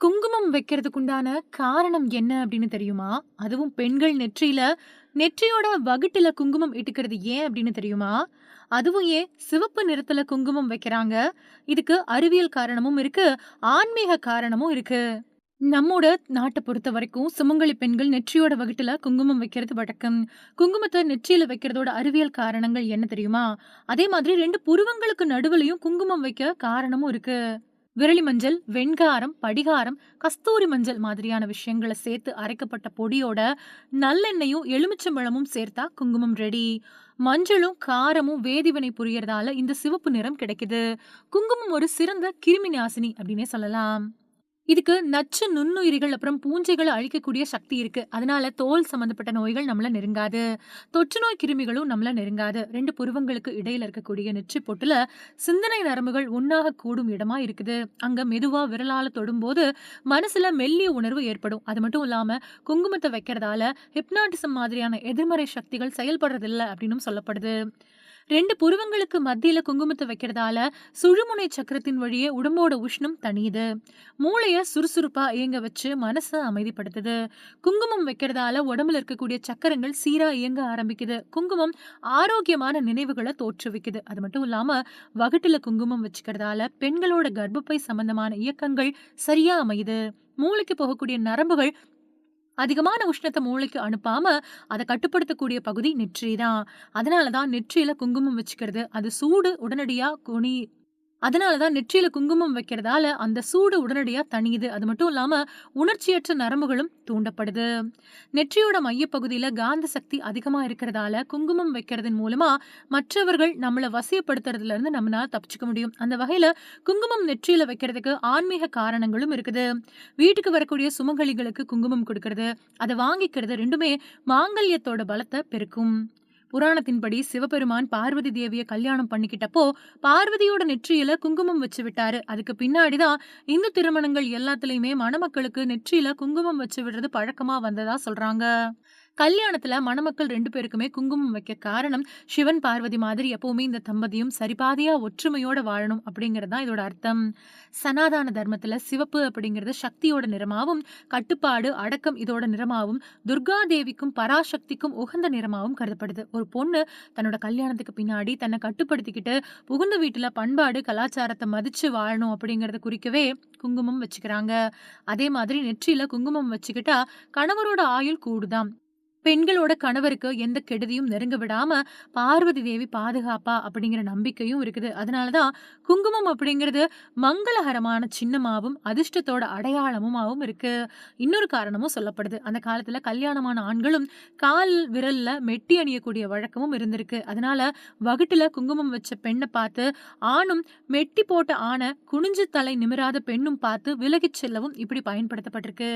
குங்குமம் வைக்கிறதுக்குண்டான காரணம் என்ன அப்படின்னு தெரியுமா? அதுவும் பெண்கள் நெற்றியில நெற்றியோட வகுட்டுல குங்குமம் இட்டுக்கிறது ஏன் அப்படின்னு தெரியுமா? அதுவும் ஏன் சிவப்பு நிறத்துல குங்குமம் வைக்கிறாங்க? இதுக்கு அறிவியல் காரணமும் இருக்கு, ஆன்மீக காரணமும் இருக்கு. நம்மோட நாட்டை பொறுத்த வரைக்கும் சுமங்கலி பெண்கள் நெற்றியோட வகுட்டுல குங்குமம் வைக்கிறது வழக்கம். குங்குமத்தை நெற்றியில வைக்கிறதோட அறிவியல் காரணங்கள் என்ன தெரியுமா? அதே மாதிரி ரெண்டு புருவங்களுக்கு நடுவுலயும் குங்குமம் வைக்க காரணமும் இருக்கு. விரலி மஞ்சள், வெண்காரம், படிகாரம், கஸ்தூரி மஞ்சள் மாதிரியான விஷயங்கள சேர்த்து அரைக்கப்பட்ட பொடியோட நல்லெண்ணெயும், எலுமிச்சம்பழமும் சேர்த்தா குங்குமம் ரெடி. மஞ்சளும், காரமும் வேதிவினை புரியறதால இந்த சிவப்பு நிறம் கிடைக்குது. குங்குமம் ஒரு சிறந்த கிருமி நாசினி அப்படின்னே சொல்லலாம். இதுக்கு நச்சு நுண்ணுயிரிகள் அப்புறம் பூஞ்சைகளை அழிக்கக்கூடிய சக்தி இருக்கு. அதனால தோல் சம்பந்தப்பட்ட நோய்கள் நம்மள நெருங்காது. தொற்றுநோய் கிருமிகளும் நம்மள நெருங்காது. ரெண்டு புருவங்களுக்கு இடையில இருக்கக்கூடிய நெற்றி பொட்டுல சிந்தனை நரம்புகள் ஒன்றாக கூடும் இடமா இருக்குது. அங்க மெதுவா விரலால தொடும்போது மனசுல மெல்லிய உணர்வு ஏற்படும். அது மட்டும் இல்லாம குங்குமத்தை வைக்கிறதால ஹிப்னாட்டிசம் மாதிரியான எதிர்மறை சக்திகள் செயல்படுறதில்லை அப்படின்னும் சொல்லப்படுது. ரெண்டு புருவங்களுக்கு மத்தியில குங்குமத்தை வைக்கிறதால சுழுமுனை சக்கரத்தின் வழியே உடம்போட உஷ்ணம் தணியுது. மூளைய சுறுசுறுப்பா இயங்க வச்சு மனசை அமைதிப்படுத்துது. குங்குமம் வைக்கிறதால உடம்புல இருக்கக்கூடிய சக்கரங்கள் சீரா இயங்க ஆரம்பிக்குது. குங்குமம் ஆரோக்கியமான நினைவுகளை தோற்றுவிக்குது. அது மட்டும் இல்லாம வகுட்டுல குங்குமம் வச்சுக்கிறதால பெண்களோட கர்ப்பப்பை சம்பந்தமான இயக்கங்கள் சரியா அமையுது. மூளைக்கு போகக்கூடிய நரம்புகள் அதிகமான உஷ்ணத்தை மூளைக்கு அனுப்பாம அதை கட்டுப்படுத்தக்கூடிய பகுதி நெற்றி தான். அதனால தான் நெற்றியில குங்குமம் வச்சுக்கிறது. அது சூடு உடனடியாக குனி அதனால தான் நெற்றியில குங்குமம் வைக்கிறதால அந்த சூடு உடனடியா தணியுது. அது மட்டும் இல்லாம உணர்ச்சியற்ற நரம்புகளும் தூண்டப்படுது. நெற்றியோட மையப்பகுதியில காந்த சக்தி அதிகமா இருக்கிறதால குங்குமம் வைக்கிறதன் மூலமா மற்றவர்கள் நம்மளை வசியப்படுத்துறதுல இருந்து நம்மனால தப்பிச்சுக்க முடியும். அந்த வகையில குங்குமம் நெற்றியில வைக்கிறதுக்கு ஆன்மீக காரணங்களும் இருக்குது. வீட்டுக்கு வரக்கூடிய சுமங்கலிகளுக்கு குங்குமம் கொடுக்கறது அதை வாங்கிக்கிறது ரெண்டுமே மாங்கல்யத்தோட பலத்தை பெருக்கும். புராணத்தின்படி சிவபெருமான் பார்வதி தேவிய கல்யாணம் பண்ணிக்கிட்டப்போ பார்வதியோட நெற்றியில குங்குமம் வச்சு விட்டாரு. அதுக்கு பின்னாடி தான் இந்து திருமணங்கள் எல்லாத்துலயுமே மணமக்களுக்கு நெற்றியில குங்குமம் வச்சு விடுறது பழக்கமா வந்ததா சொல்றாங்க. கல்யாணத்துல மணமக்கள் ரெண்டு பேருக்குமே குங்குமம் வைக்க காரணம் சிவன், பார்வதி மாதிரி எப்பவுமே இந்த தம்பதியும் சரிபாதியா ஒற்றுமையோட வாழணும் அப்படிங்கிறது தான் இதோட அர்த்தம். சனாதன தர்மத்துல சிவப்பு அப்படிங்கிறது சக்தியோட நிறமாவும், கட்டுப்பாடு, அடக்கம் இதோட நிறமாவும், துர்கா தேவிக்கும் பராசக்திக்கும் உகந்த நிறமாவும் கருதப்படுது. ஒரு பொண்ணு தன்னோட கல்யாணத்துக்கு பின்னாடி தன்னை கட்டுப்படுத்திக்கிட்டு புகுந்த வீட்டுல பண்பாடு, கலாச்சாரத்தை மதிச்சு வாழணும் அப்படிங்கிறத குறிக்கவே குங்குமம் வச்சுக்கிறாங்க. அதே மாதிரி நெற்றியில குங்குமம் வச்சுக்கிட்டா கணவரோட ஆயுள் கூடுதான் பெண்களோட கணவருக்கு எந்த கெடுதியும் நெருங்க விடாம பார்வதி தேவி பாதுகாப்பா அப்படிங்கிற நம்பிக்கையும் இருக்குது. அதனாலதான் குங்குமம் அப்படிங்கிறது மங்களகரமான சின்னமாகவும் அதிர்ஷ்டத்தோட அடையாளமுமாகவும் இருக்கு. இன்னொரு காரணமும் சொல்லப்படுது. அந்த காலத்துல கல்யாணமான ஆண்களும் கால் விரல்ல மெட்டி அணியக்கூடிய வழக்கமும் இருந்திருக்கு. அதனால வகுட்டுல குங்குமம் வச்ச பெண்ணை பார்த்து ஆணும், மெட்டி போட்ட ஆணை குனிஞ்சு தலை நிமிராத பெண்ணும் பார்த்து விலகிச் செல்லவும் இப்படி பயன்படுத்தப்பட்டிருக்கு.